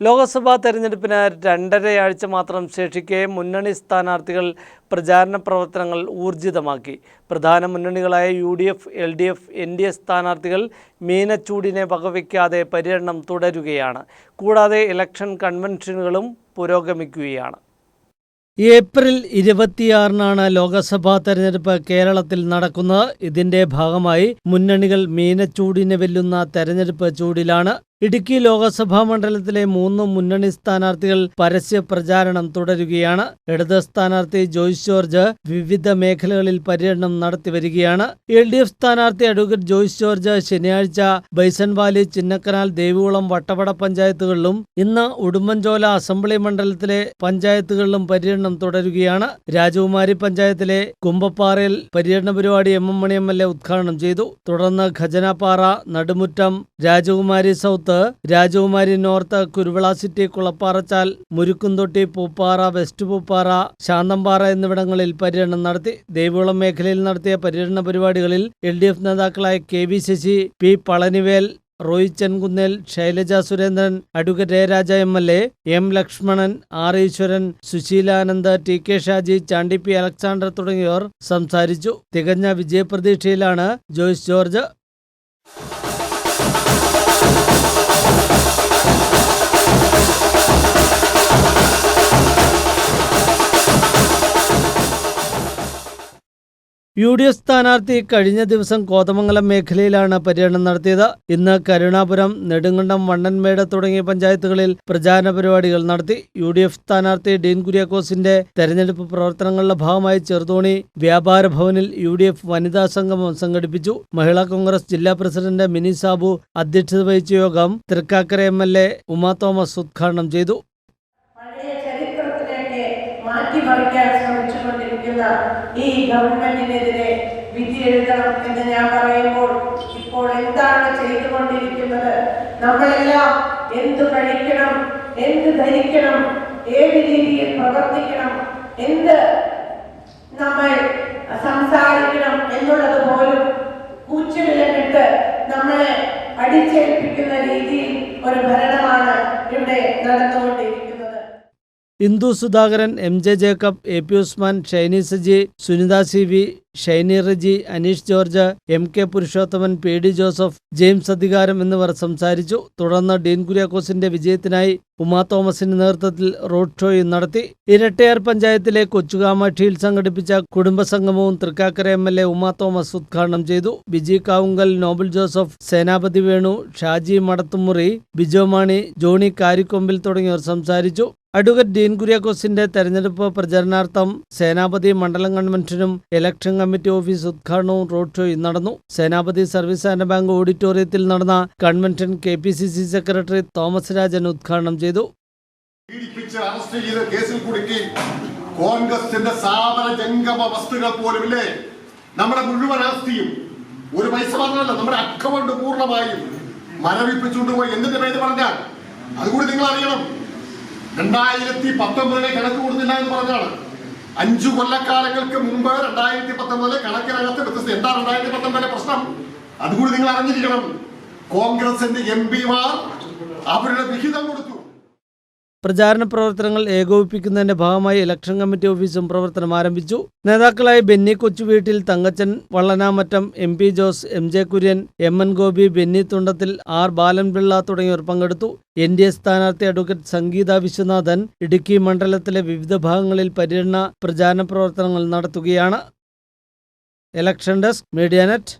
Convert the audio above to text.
ലോക്സഭാ തെരഞ്ഞെടുപ്പിന് രണ്ടരയാഴ്ച മാത്രം ശേഷിക്കെ മുന്നണി സ്ഥാനാർത്ഥികൾ പ്രചാരണ പ്രവർത്തനങ്ങൾ ഊർജിതമാക്കി. പ്രധാന മുന്നണികളായ U D F L D F N D A സ്ഥാനാർത്ഥികൾ മീനച്ചൂടിനെ വകവയ്ക്കാതെ പര്യടനം തുടരുകയാണ്. കൂടാതെ ഇലക്ഷൻ കൺവെൻഷനുകളും പുരോഗമിക്കുകയാണ്. ഏപ്രിൽ ഇരുപത്തിയാറിനാണ് ലോക്സഭാ തെരഞ്ഞെടുപ്പ് കേരളത്തിൽ നടക്കുന്നത്. ഇതിന്റെ ഭാഗമായി മുന്നണികൾ മീനച്ചൂടിനെ വെല്ലുന്ന തെരഞ്ഞെടുപ്പ് ചൂടിലാണ് ഇടുക്കി ലോക്സഭാ മണ്ഡലത്തിലെ മൂന്ന് മുന്നണി സ്ഥാനാർത്ഥികൾ പരസ്യ പ്രചാരണം തുടരുകയാണ്. ഇടത് സ്ഥാനാർത്ഥി ജോയ്സ് ജോർജ് വിവിധ മേഖലകളിൽ പര്യടനം നടത്തിവരികയാണ് എൽ ഡി എഫ് സ്ഥാനാർത്ഥി അഡ്വക്കേറ്റ് ജോയ്സ് ജോർജ് ശനിയാഴ്ച ബൈസൺവാലി ചിന്നക്കനാൽ ദേവികുളം വട്ടവട പഞ്ചായത്തുകളിലും ഇന്ന് ഉടുമ്പൻചോല അസംബ്ലി മണ്ഡലത്തിലെ പഞ്ചായത്തുകളിലും പര്യടനം തുടരുകയാണ്. രാജകുമാരി പഞ്ചായത്തിലെ കുമ്പപ്പാറയിൽ പര്യടന പരിപാടി M M Mani M L A ഉദ്ഘാടനം ചെയ്തു. തുടർന്ന് Khajanapara Nadumuttam Rajakumari South Rajakumari North Kuruvila City Kulapparachal Murukkumthotti Pooppara West Pooppara Santhampara എന്നിവിടങ്ങളിൽ പര്യടനം നടത്തി. ദേവികുളം മേഖലയിൽ നടത്തിയ പര്യടന പരിപാടികളിൽ എൽ ഡി എഫ് നേതാക്കളായ K V Sasi P Palanivel Roy Chenkunnel Shailaja Surendran advocate Jayaraja Raja M L A M Lakshmanan R Eswaran Susheelanand T K Shaji Chandy P Alexander തുടങ്ങിയവർ സംസാരിച്ചു. തികഞ്ഞ വിജയപ്രതീക്ഷയിലാണ് Joyce George フフフフ。U D F സ്ഥാനാർത്ഥി കഴിഞ്ഞ ദിവസം കോതമംഗലം മേഖലയിലാണ് പര്യടനം നടത്തിയത്. ഇന്ന് കരുണാപുരം നെടുങ്കണ്ടം വണ്ണൻമേട് തുടങ്ങിയ പഞ്ചായത്തുകളിൽ പ്രചാരണ പരിപാടികൾ നടത്തി. യു ഡി എഫ് സ്ഥാനാർത്ഥി ഡീൻ കുര്യാക്കോസിന്റെ തെരഞ്ഞെടുപ്പ് പ്രവർത്തനങ്ങളുടെ ഭാഗമായി ചെറുതോണി വ്യാപാര ഭവനിൽ യു ഡി എഫ് വനിതാ സംഗമം സംഘടിപ്പിച്ചു. മഹിളാ കോൺഗ്രസ് ജില്ലാ പ്രസിഡന്റ് മിനി സാബു അധ്യക്ഷത വഹിച്ച യോഗം Thrikkakara M L A Uma Thomas ഉദ്ഘാടനം ചെയ്തു. ശ്രമിച്ചുകൊണ്ടിരിക്കുന്ന ഈ ഗവൺമെന്റിനെതിരെ വിധി എഴുതണം എന്ന് ഞാൻ പറയുമ്പോൾ ഇപ്പോൾ എന്താണ് ചെയ്തുകൊണ്ടിരിക്കുന്നത്? നമ്മളെല്ലാം എന്ത് കഴിക്കണം എന്ത് ധരിക്കണം ഏത് രീതിയിൽ പ്രവർത്തിക്കണം എന്ത് നമ്മൾ സംസാരിക്കണം എന്നുള്ളത് പോലും കൂച്ചുവിലക്കിട്ട് നമ്മളെ അടിച്ചേൽപ്പിക്കുന്ന രീതിയിൽ ഒരു ഭരണമാണ് Indu Sudhakaran M J Jacob A P Usman Shiny Saji Sunitha C V Shiny Reji Aneesh George M K Purushothaman P D Joseph James Adhikaram എന്നിവർ സംസാരിച്ചു. തുടർന്ന് ഡീൻ കുര്യാക്കോസിന്റെ വിജയത്തിനായി ഉമാ തോമസിന്റെ നേതൃത്വത്തിൽ റോഡ് ഷോയും നടത്തി. ഇരട്ടയാർ പഞ്ചായത്തിലെ കൊച്ചുകാമാക്ഷിയിൽ സംഘടിപ്പിച്ച കുടുംബസംഗമവും Thrikkakara M L A Uma Thomas ഉദ്ഘാടനം ചെയ്തു. ബിജി കാവുങ്കൽ നോബൽ ജോസഫ് സേനാപതി വേണു ഷാജി മടത്തുമുറി ബിജോമാണി ജോണി കാരിക്കൊമ്പിൽ തുടങ്ങിയവർ സംസാരിച്ചു. അഡ്വക്കേറ്റ് ഡീൻ കുര്യാക്കോസിന്റെ തെരഞ്ഞെടുപ്പ് പ്രചരണാർത്ഥം സേനാപതി മണ്ഡലം കൺവെൻഷനും ഇലക്ഷൻ കമ്മിറ്റി ഓഫീസ് ഉദ്ഘാടനവും റോഡ് ഷോയും നടന്നു. സേനാപതി സർവീസ് ആൻഡ് ബാങ്ക് ഓഡിറ്റോറിയത്തിൽ നടന്ന convention K secretary Thomas Rajan ഉദ്ഘാടനം ചെയ്തു. അറസ്റ്റ് ചെയ്ത് കേസിൽ കുടുക്കി കോൺഗ്രസിന്റെ സ്ഥാപന ജംഗമ വസ്തുക്കൾ പോലും ഇല്ലേ നമ്മുടെ മുഴുവൻ ആസ്തിയും ഒരു പൈസ പറഞ്ഞല്ല നമ്മുടെ അക്കൗണ്ട് പൂർണമായും മരവിപ്പിച്ചുകൊണ്ട് പോയി. എന്തിന്റെ പേര് പറഞ്ഞാൽ? അതുകൂടി നിങ്ങൾ അറിയണം രണ്ടായിരത്തി പത്തൊമ്പതിലെ കണക്ക് കൂടുന്നില്ല എന്ന് പറഞ്ഞാണ്. അഞ്ചു കൊല്ലക്കാലങ്ങൾക്ക് മുമ്പ് രണ്ടായിരത്തി പത്തൊമ്പതിലെ കണക്കിനകത്ത് വ്യത്യസ്ത എന്താ രണ്ടായിരത്തി പത്തൊമ്പതിലെ പ്രശ്നം? അതുകൂടി നിങ്ങൾ അറിഞ്ഞിരിക്കണം. കോൺഗ്രസിന്റെ എം പിമാർ അവരുടെ വിഹിതം കൊടുത്തു. പ്രചാരണ പ്രവർത്തനങ്ങൾ ഏകോപിപ്പിക്കുന്നതിന്റെ ഭാഗമായി ഇലക്ഷൻ കമ്മിറ്റി ഓഫീസും പ്രവർത്തനം ആരംഭിച്ചു. നേതാക്കളായ Benny Kochuveettil Thankachan Vallanamattam M P Jose M J Kurian M N Gopi Benny Thundathil R Balanpillai തുടങ്ങിയവർ പങ്കെടുത്തു. എൻ ഡി എ സ്ഥാനാർത്ഥി അഡ്വക്കേറ്റ് സംഗീത വിശ്വനാഥൻ ഇടുക്കി മണ്ഡലത്തിലെ വിവിധ ഭാഗങ്ങളിൽ പര്യടന പ്രചാരണ പ്രവർത്തനങ്ങൾ നടത്തുകയാണ്. Election desk media net